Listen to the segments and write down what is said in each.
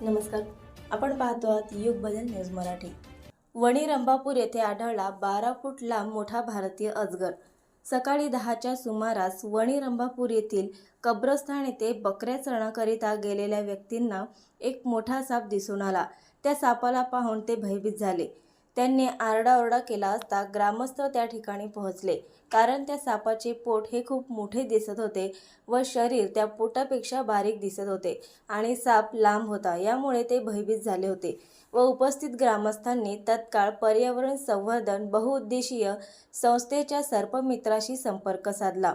नमस्कार. आपण पाहतो आहात युग बदल न्यूज मराठी. वणी रंभापूर येथे आढळला बारा फूट लांब मोठा भारतीय अजगर. सकाळी दहाच्या सुमारास वणी रंभापूर येथील कब्रस्थान येथे बकऱ्या चरणाकरिता गेलेल्या व्यक्तींना एक मोठा साप दिसून आला. त्या सापाला पाहून ते भयभीत झाले. त्यांनी आरडाओरडा केला असता ग्रामस्थ त्या ठिकाणी पोहोचले. कारण त्या सापाचे पोट हे खूप मोठे दिसत होते व शरीर त्या पोटापेक्षा बारीक दिसत होते आणि साप लांब होता. यामुळे ते भयभीत झाले होते व उपस्थित ग्रामस्थांनी तत्काळ पर्यावरण संवर्धन बहुउद्देशीय संस्थेच्या सर्पमित्राशी संपर्क साधला.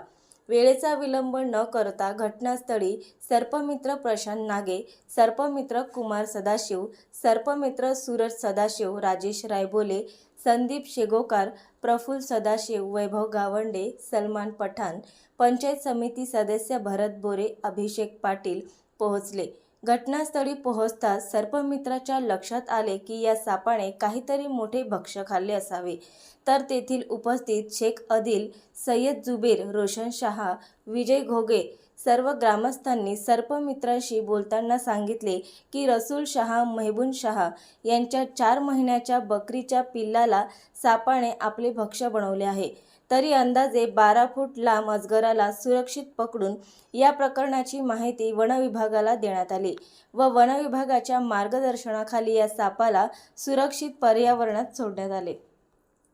वेळेचा विलंब न करता घटनास्थळी सर्पमित्र प्रशांत नागे सर्पमित्र कुमार सदाशिव सर्पमित्र सूरज सदाशिव राजेश रायबोले संदीप शेगोकार प्रफुल्ल सदाशिव वैभव गावंडे सलमान पठाण पंचायत समिती सदस्य भरत बोरे अभिषेक पाटील पोहोचले. घटनास्थळी पोहोचताच सर्पमित्राच्या लक्षात आले की या सापाने काहीतरी मोठे भक्ष खाल्ले असावे. तर तेथील उपस्थित शेख अदिल सय्यद जुबेर रोशन शहा विजय घोगे सर्व ग्रामस्थांनी सर्पमित्राशी बोलताना सांगितले की रसूल शहा मेहबून शहा यांच्या चार महिन्याच्या बकरीच्या पिल्लाला सापाने आपले भक्ष्य बनवले आहे. तरी अंदाजे बारा फूट लांब अजगराला सुरक्षित पकडून या प्रकरणाची माहिती वनविभागाला देण्यात आली व वनविभागाच्या मार्गदर्शनाखाली या सापाला सुरक्षित पर्यावरणात सोडण्यात आले.